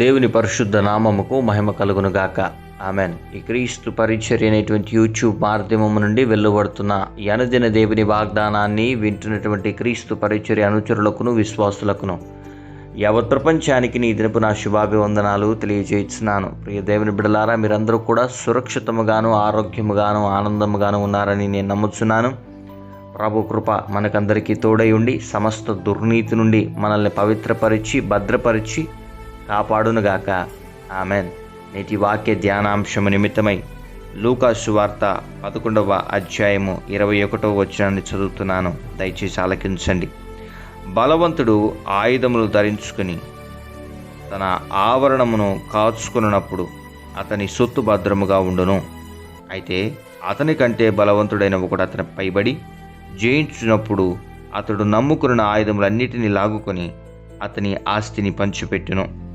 దేవుని పరిశుద్ధ నామముకు మహిమ కలుగును గాక ఆమెన్. ఈ క్రీస్తు పరిచర్య అనేటువంటి యూట్యూబ్ మాధ్యమము నుండి వెలువడుతున్న యనదిన అనుదిన దేవుని వాగ్దానాన్ని వింటున్నటువంటి క్రీస్తు పరిచర్య అనుచరులకును విశ్వాసులకును యావత్ ప్రపంచానికి నీ దినపు నా శుభాభివందనాలు తెలియజేస్తున్నాను. ప్రియ దేవుని బిడలారా మీరందరూ కూడా సురక్షితముగాను ఆరోగ్యముగాను ఆనందముగాను ఉన్నారని నేను నమ్ముతున్నాను ప్రభు కృప మనకందరికీ తోడై ఉండి సమస్త దుర్నీతి నుండి మనల్ని పవిత్రపరిచి భద్రపరిచి కాపాడునుగాక. ఆమెన్. నేటి వాక్య ధ్యానాంశము నిమిత్తమై లూకాసు వార్త పదకొండవ అధ్యాయము ఇరవై ఒకటవ వచనాన్ని చదువుతున్నాను. దయచేసి ఆలకించండి. బలవంతుడు ఆయుధములు ధరించుకుని తన ఆవరణమును కాచుకున్నప్పుడు అతని సొత్తు భద్రముగా ఉండును. అయితే అతని కంటే బలవంతుడైన ఒకడు అతని పైబడి జయించినప్పుడు అతడు నమ్ముకున్న ఆయుధములన్నిటినీ లాగుకొని అతని ఆస్తిని పంచిపెట్టును.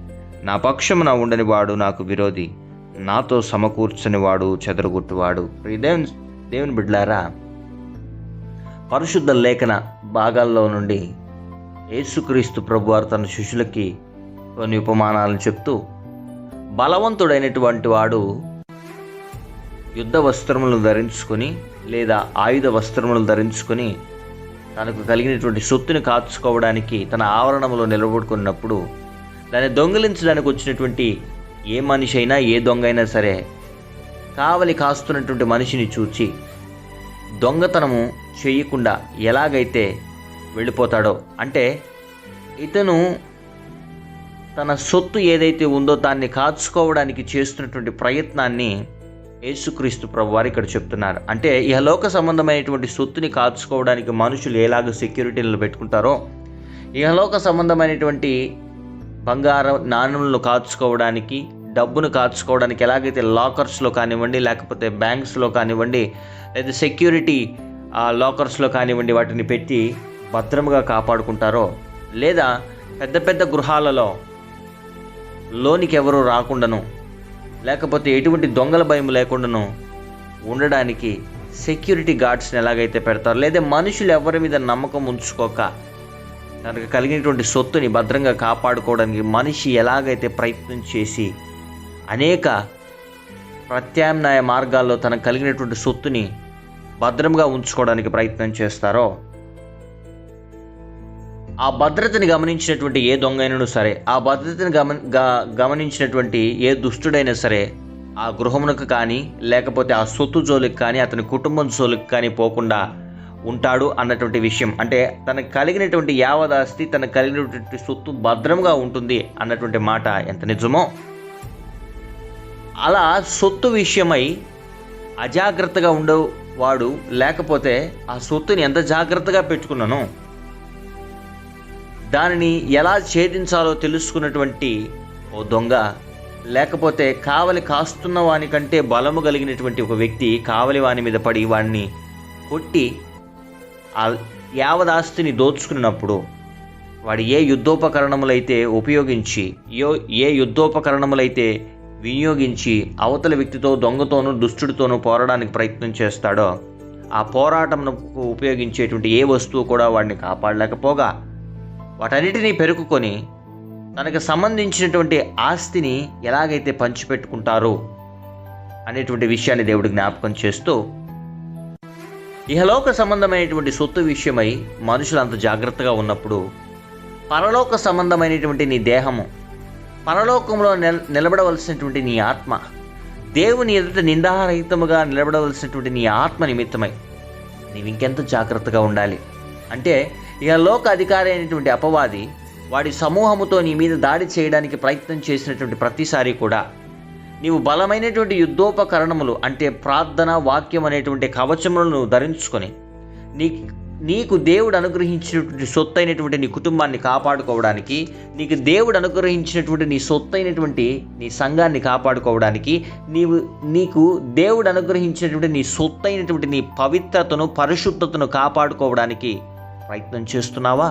నా పక్షమున ఉండని వాడు నాకు విరోధి. నాతో సమకూర్చని వాడు చెదరగొట్టువాడు. దేవుని దేవుని బిడ్లారా పరిశుద్ధ లేఖన భాగాల్లో నుండి యేసుక్రీస్తు ప్రభువారు తన శిష్యులకి కొన్ని ఉపమానాలను చెప్తూ బలవంతుడైనటువంటి వాడు యుద్ధ వస్త్రములను ధరించుకొని లేదా ఆయుధ వస్త్రములను ధరించుకొని తనకు కలిగినటువంటి సొత్తుని కాచుకోవడానికి తన ఆవరణములో నిలబడుకున్నప్పుడు దాన్ని దొంగిలించడానికి వచ్చినటువంటి ఏ మనిషి అయినా ఏ దొంగ అయినా సరే కావలి కాస్తున్నటువంటి మనిషిని చూచి దొంగతనము చేయకుండా ఎలాగైతే వెళ్ళిపోతాడో అంటే ఇతను తన సొత్తు ఏదైతే ఉందో దాన్ని కాచుకోవడానికి చేస్తున్నటువంటి ప్రయత్నాన్ని యేసుక్రీస్తు ప్రభు వారు ఇక్కడ చెప్తున్నారు. అంటే ఇహలోక సంబంధమైనటువంటి సొత్తుని కాచుకోవడానికి మనుషులు ఎలాగ సెక్యూరిటీలు పెట్టుకుంటారో ఇహలోక సంబంధమైనటువంటి బంగారం నాణ్యములను కాచుకోవడానికి డబ్బును కాచుకోవడానికి ఎలాగైతే లాకర్స్లో కానివ్వండి లేకపోతే బ్యాంక్స్లో కానివ్వండి లేదా సెక్యూరిటీ లాకర్స్లో కానివ్వండి వాటిని పెట్టి భద్రముగా కాపాడుకుంటారో లేదా పెద్ద పెద్ద గృహాలలో లోనికి ఎవరు రాకుండాను లేకపోతే ఎటువంటి దొంగల భయం లేకుండాను ఉండడానికి సెక్యూరిటీ గార్డ్స్ని ఎలాగైతే పెడతారు లేదా మనుషులు ఎవరి మీద నమ్మకం ఉంచుకోక తనకు కలిగినటువంటి సొత్తుని భద్రంగా కాపాడుకోవడానికి మనిషి ఎలాగైతే ప్రయత్నం చేసి అనేక ప్రత్యామ్నాయ మార్గాల్లో తనకు కలిగినటువంటి సొత్తుని భద్రంగా ఉంచుకోవడానికి ప్రయత్నం చేస్తారో ఆ భద్రతని గమనించినటువంటి ఏ దొంగైనను సరే ఆ భద్రతని గమ గ- గమనించినటువంటి ఏ దుష్టుడైనా సరే ఆ గృహమునకు కానీ లేకపోతే ఆ సొత్తు జోలికి కానీ అతని కుటుంబం జోలికి కానీ పోకుండా ఉంటాడు అన్నటువంటి విషయం. అంటే తనకు కలిగినటువంటి యావదాస్తి తనకు కలిగినటువంటి సొత్తు భద్రంగా ఉంటుంది అన్నటువంటి మాట ఎంత నిజమో. అలా సొత్తు విషయమై అజాగ్రత్తగా ఉండేవాడు లేకపోతే ఆ సొత్తుని ఎంత జాగ్రత్తగా పెట్టుకున్నాను దానిని ఎలా ఛేదించాలో తెలుసుకున్నటువంటి ఓ దొంగ లేకపోతే కావలి కాస్తున్న వానికంటే బలము కలిగినటువంటి ఒక వ్యక్తి కావలి వాని మీద పడి వాడిని కొట్టి ఆ యావదాస్తిని దోచుకున్నప్పుడు వాడు ఏ యుద్ధోపకరణములైతే ఉపయోగించి యో ఏ యుద్ధోపకరణములైతే వినియోగించి అవతల వ్యక్తితో దొంగతోనూ దుష్టుడితోనూ పోరాడానికి ప్రయత్నం చేస్తాడో ఆ పోరాటమునకు ఉపయోగించేటువంటి ఏ వస్తువు కూడా వాడిని కాపాడలేకపోగా. వాటన్నిటినీ పెరుకుకొని తనకు సంబంధించినటువంటి ఆస్తిని ఎలాగైతే పంచిపెట్టుకుంటారో అనేటువంటి విషయాన్ని దేవుడు జ్ఞాపకం చేస్తూ ఇహలోక సంబంధమైనటువంటి సొత్తు విషయమై మనుషులు అంత జాగ్రత్తగా ఉన్నప్పుడు పరలోక సంబంధమైనటువంటి నీ దేహము పరలోకంలో నిల నిలబడవలసినటువంటి నీ ఆత్మ దేవుని ఎదుట నిందారహితముగా నిలబడవలసినటువంటి నీ ఆత్మ నిమిత్తమై నీవు ఇంకెంత జాగ్రత్తగా ఉండాలి? అంటే ఇక లోక అధికారి అయినటువంటి అపవాది వాడి సమూహముతో నీ మీద దాడి చేయడానికి ప్రయత్నం చేసినటువంటి ప్రతిసారి కూడా నీవు బలమైనటువంటి యుద్ధోపకరణములు అంటే ప్రార్థన వాక్యం అనేటువంటి కవచములను ధరించుకొని నీ నీకు దేవుడు అనుగ్రహించినటువంటి సొత్తు అయినటువంటి నీ కుటుంబాన్ని కాపాడుకోవడానికి నీకు దేవుడు అనుగ్రహించినటువంటి నీ సొత్తు అయినటువంటి నీ సంఘాన్ని కాపాడుకోవడానికి నీవు నీకు దేవుడు అనుగ్రహించినటువంటి నీ సొత్తు అయినటువంటి నీ పవిత్రతను పరిశుద్ధతను కాపాడుకోవడానికి ప్రయత్నం చేస్తున్నావా?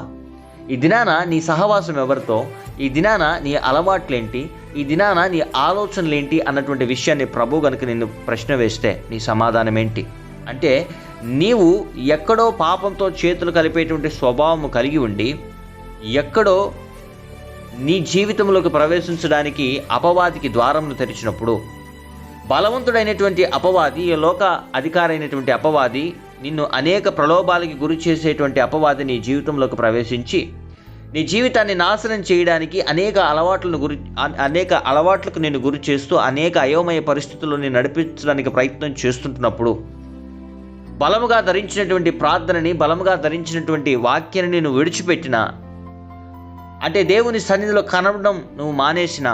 ఈ దినాన నీ సహవాసం ఎవరితో? ఈ దినాన నీ అలవాట్లేంటి? ఈ దినాన నీ ఆలోచనలేంటి? అన్నటువంటి విషయాన్ని ప్రభు కనుక నిన్ను ప్రశ్న వేస్తే నీ సమాధానం ఏంటి అంటే నీవు ఎక్కడో పాపంతో చేతులు కలిపేటువంటి స్వభావం కలిగి ఉండి ఎక్కడో నీ జీవితంలోకి ప్రవేశించడానికి అపవాదికి ద్వారంను తెరిచినప్పుడు బలవంతుడైనటువంటి అపవాది ఈ లోక అధికారైనటువంటి అయినటువంటి అపవాది నిన్ను అనేక ప్రలోభాలకి గురి చేసేటువంటి అపవాది నీ జీవితంలోకి ప్రవేశించి నీ జీవితాన్ని నాశనం చేయడానికి అనేక అలవాట్లను గురి అనేక అలవాట్లకు నేను గురి చేస్తూ అనేక అయోమయ పరిస్థితుల్లో నేను నడిపించడానికి ప్రయత్నం చేస్తుంటున్నప్పుడు బలముగా ధరించినటువంటి ప్రార్థనని బలముగా ధరించినటువంటి వాక్యాన్ని నేను విడిచిపెట్టిన అంటే దేవుని సన్నిధిలో కనబడడం నువ్వు మానేసిన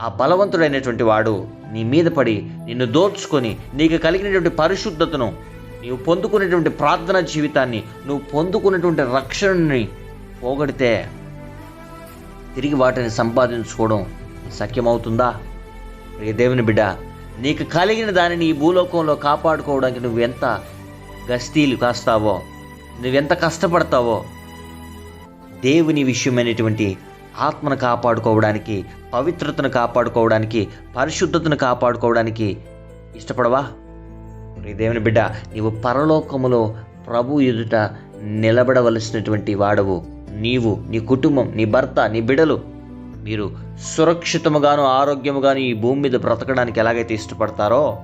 ఆ బలవంతుడైనటువంటి వాడు నీ మీద పడి నిన్ను దోచుకొని నీకు కలిగినటువంటి పరిశుద్ధతను నీవు పొందుకునేటువంటి ప్రార్థన జీవితాన్ని నువ్వు పొందుకునేటువంటి రక్షణని పోగొడితే తిరిగి వాటిని సంపాదించుకోవడం సఖ్యమవుతుందా? ప్రియ దేవుని బిడ్డ నీకు కలిగిన దానిని ఈ భూలోకంలో కాపాడుకోవడానికి నువ్వెంత గస్తీలు కాస్తావో నువ్వెంత కష్టపడతావో దేవుని విషయమైనటువంటి ఆత్మను కాపాడుకోవడానికి పవిత్రతను కాపాడుకోవడానికి పరిశుద్ధతను కాపాడుకోవడానికి ఇష్టపడవా? దేవుని బిడ్డ నీవు పరలోకములో ప్రభు ఎదుట నిలబడవలసినటువంటి వాడవు. నీవు నీ కుటుంబం నీ భర్త నీ బిడలు మీరు సురక్షితముగాను ఆరోగ్యముగాను ఈ భూమి మీద బ్రతకడానికి ఎలాగైతే ఇష్టపడతారో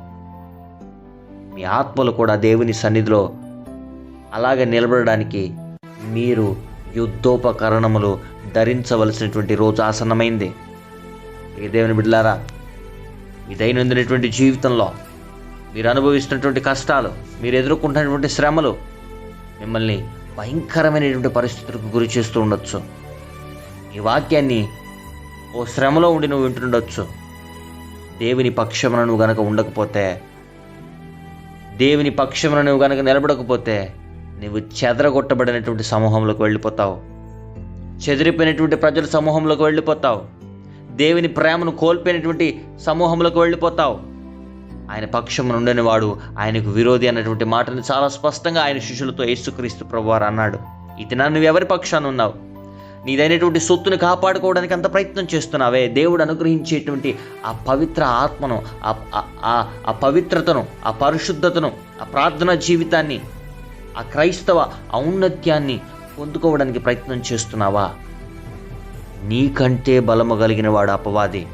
మీ ఆత్మలు కూడా దేవుని సన్నిధిలో అలాగే నిలబడడానికి మీరు యుద్ధోపకరణములు ధరించవలసినటువంటి రోజు ఆసన్నమైంది. ఏ దేవుని బిడ్డలారా మీ దైనందినటువంటి జీవితంలో మీరు అనుభవిస్తున్నటువంటి కష్టాలు మీరు ఎదుర్కొంటున్నటువంటి శ్రమలు మిమ్మల్ని భయంకరమైనటువంటి పరిస్థితులకు గురి చేస్తూ ఉండొచ్చు. ఈ వాక్యాన్ని ఓ శ్రమలో ఉండి నువ్వు వింటుండొచ్చు. దేవుని పక్షమున నువ్వు గనక ఉండకపోతే దేవుని పక్షమున నువ్వు గనక నిలబడకపోతే నువ్వు చెదరగొట్టబడినటువంటి సమూహంలోకి వెళ్ళిపోతావు. చెదిరిపోయినటువంటి ప్రజల సమూహంలోకి వెళ్ళిపోతావు. దేవుని ప్రేమను కోల్పోయినటువంటి సమూహంలోకి వెళ్ళిపోతావు. ఆయన పక్షం ఉండని వాడు ఆయనకు విరోధి అన్నటువంటి మాటను చాలా స్పష్టంగా ఆయన శిష్యులతో యేసుక్రీస్తు ప్రభువారు అన్నాడు. ఈ దినాన్ని నువ్వు ఎవరి పక్షాన ఉన్నావు? నీదైనటువంటి సొత్తుని కాపాడుకోవడానికి అంత ప్రయత్నం చేస్తున్నావే. దేవుడు అనుగ్రహించేటువంటి ఆ పవిత్ర ఆత్మను ఆ ఆ- ఆ- ఆ పవిత్రతను ఆ పరిశుద్ధతను ఆ ప్రార్థనా జీవితాన్ని ఆ క్రైస్తవ ఔన్నత్యాన్ని పొందుకోవడానికి ప్రయత్నం చేస్తున్నావా? నీకంటే బలము కలిగిన వాడు అపవాది.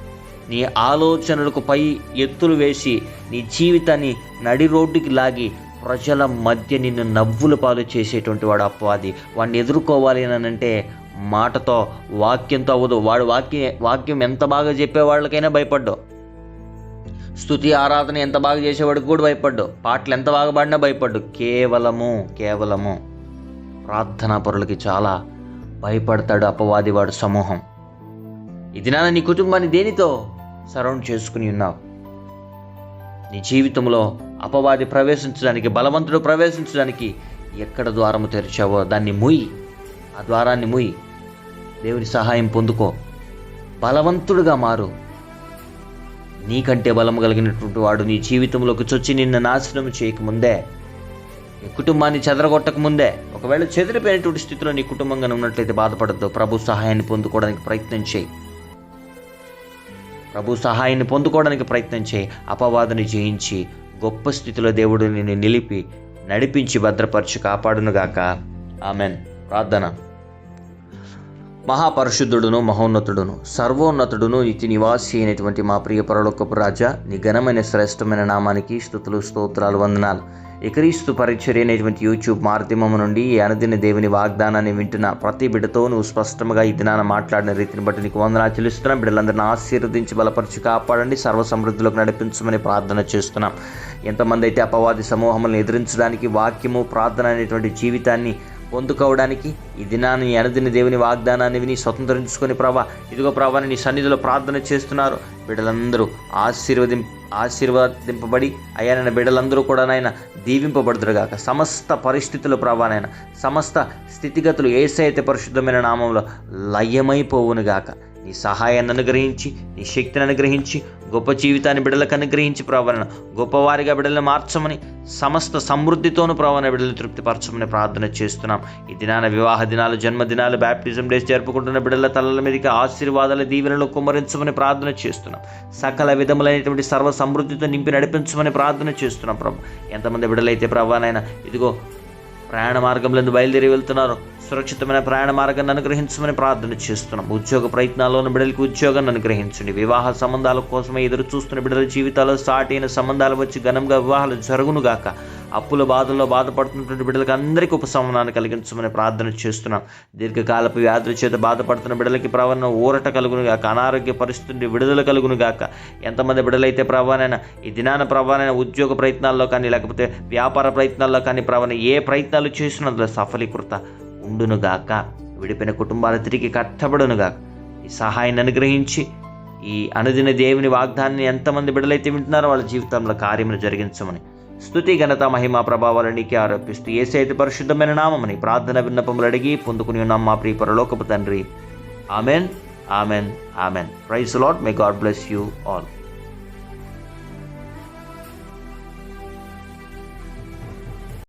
నీ ఆలోచనలకు పై ఎత్తులు వేసి నీ జీవితాన్ని నడి రోడ్డుకి లాగి ప్రజల మధ్య నిన్ను నవ్వుల పాలు చేసేటువంటి వాడు అపవాది. వాడిని ఎదుర్కోవాలి అని అంటే మాటతో వాక్యంతో అవ్వదు. వాడు వాక్యం వాక్యం ఎంత బాగా చెప్పే వాళ్ళకైనా భయపడ్డు. స్థుతి ఆరాధన ఎంత బాగా చేసేవాడికి కూడా భయపడ్డు. పాటలు ఎంత బాగా పాడినా భయపడ్డు. కేవలము కేవలము ప్రార్థనా పరులకి చాలా భయపడతాడు అపవాది వాడు సమూహం. ఇది నాన్న నీ కుటుంబాన్ని దేనితో? సరౌండ్ చేసుకుని ఉన్నావు. నీ జీవితంలో అపవాది ప్రవేశించడానికి బలవంతుడు ప్రవేశించడానికి ఎక్కడ ద్వారము తెరిచావో దాన్ని ముయ్యి ఆ ద్వారాన్ని ముయ్యి దేవుని సహాయం పొందుకో. బలవంతుడుగా మారు. నీకంటే బలం కలిగినటువంటి వాడు నీ జీవితంలోకి చొచ్చి నిన్ను నాశనం చేయకముందే నీ కుటుంబాన్ని చెదరగొట్టక ముందే ఒకవేళ చెదిరిపోయినటువంటి స్థితిలో నీ కుటుంబంగా ఉన్నట్లయితే బాధపడద్దు. ప్రభు సహాయాన్ని పొందుకోవడానికి ప్రయత్నం చేయి. ప్రభు సహాయాన్ని పొందుకోవడానికి ప్రయత్నం చేయి. జయించి గొప్ప స్థితిలో దేవుడు నిన్ను నిలిపి నడిపించి భద్రపరచు కాపాడునుగాక. ఆమెన్. ప్రార్థన. మహాపరిశుద్ధుడును మహోన్నతుడును సర్వోన్నతుడును ఇతి నివాసి అయినటువంటి మా ప్రియ పరలోకపు రాజా నీ ఘనమైన శ్రేష్టమైన నామానికి స్థుతులు స్తోత్రాలు వందనాలు. ఈ పరిచర్య అనేటువంటి యూట్యూబ్ మాధ్యమం నుండి ఈ అనుదిన దేవుని వాగ్దానాన్ని వింటున్న ప్రతి బిడ్డతో నువ్వు స్పష్టంగా ఈ దినాన మాట్లాడిన రీతిని బట్టి నీకు వందనా చెల్లిస్తున్నాం. బిడ్డలందరిని ఆశీర్వదించి బలపరిచి కాపాడండి. సర్వసమృద్ధిలోకి నడిపించమని ప్రార్థన చేస్తున్నాం. ఎంతమంది అయితే అపవాది సమూహములను ఎదిరించడానికి వాక్యము ప్రార్థన అనేటువంటి జీవితాన్ని పొందుకోవడానికి ఈ దినాన్ని ఈ అనుదిన దేవుని వాగ్దానాన్ని విని స్వతంత్రించుకొని ప్రభా ఇదిగో ప్రభా నీ సన్నిధిలో ప్రార్థన చేస్తున్నారు. బిడ్డలందరూ ఆశీర్వదిం ఆశీర్వదింపబడి అయ్యా నాయన బిడ్డలందరూ కూడా నాయన దీవింపబడుదురుగాక సమస్త పరిస్థితులు ప్రభానైనా సమస్త స్థితిగతులు ఏసైతే పరిశుద్ధమైన నామంలో లయమైపోవునుగాక నీ సహాయాన్ని అనుగ్రహించి నీ శక్తిని అనుగ్రహించి గొప్ప జీవితాన్ని బిడ్డలకు అనుగ్రహించి ప్రవరణ గొప్పవారిగా బిడ్డలను మార్చమని సమస్త సమృద్ధితోనూ ప్రవణ బిడ్డలు తృప్తిపరచమని ప్రార్థన చేస్తున్నాం. ఈ దినాన వివాహ దినాలు జన్మదినాలు బ్యాప్టిజం డేస్ జరుపుకుంటున్న బిడ్డల తలల మీదకి ఆశీర్వాదాల దీవెనలు కుమ్మరించమని ప్రార్థన చేస్తున్నాం. సకల విధములైనటువంటి సర్వ సమృద్ధితో నింపి నడిపించమని ప్రార్థన చేస్తున్నాం ప్రభు. ఎంతమంది బిడ్డలైతే ప్రభానైనా ఇదిగో ప్రయాణ మార్గంలో బయలుదేరి వెళ్తున్నారు. సురక్షితమైన ప్రయాణ మార్గాన్ని అనుగ్రహించమని ప్రార్థన చేస్తున్నాం. ఉద్యోగ ప్రయత్నాల్లో ఉన్న బిడ్డలకి ఉద్యోగాన్ని అనుగ్రహించండి. వివాహ సంబంధాల కోసమే ఎదురు చూస్తున్న బిడ్డల జీవితాల్లో సాటైన అయిన సంబంధాలు వచ్చి ఘనంగా వివాహాలు జరుగునుగాక అప్పుల బాధల్లో బాధపడుతున్నటువంటి బిడ్డలకు అందరికీ ఉపశమనాన్ని కలిగించమని ప్రార్థన చేస్తున్నాం. దీర్ఘకాలపు వ్యాధుల చేత బాధపడుతున్న బిడ్డలకి ప్రవణ ఊరట కలుగునుగాక అనారోగ్య పరిస్థితి విడుదల కలుగునుగాక ఎంతమంది బిడ్డలైతే ప్రవాణైనా ఈ దినాన ప్రవాణైన ఉద్యోగ ప్రయత్నాల్లో కానీ లేకపోతే వ్యాపార ప్రయత్నాల్లో కానీ ప్రవణ ఏ ప్రయత్నాలు చేసినందులో సఫలీకృత ఉండునుగాక. విడిపోయిన కుటుంబాలు తిరిగి కట్టబడునుగాక. ఈ సహాయాన్ని అనుగ్రహించి ఈ అనుదిన దేవుని వాగ్దాన్ని ఎంతమంది బిడ్డలైతే వింటున్నారో వాళ్ళ జీవితంలో కార్యములు జరిగించమని. స్తుతి ఘనత మహిమ ప్రభావాలు నీకే ఆరోపిస్తూ ఏసైతే పరిశుద్ధమైన నామమని ప్రార్థన విన్నపములు అడిగి పొందుకుని ఉన్నాం మా ప్రియ పరలోకపు తండ్రి. Amen amen amen. Praise Lord may God bless you all.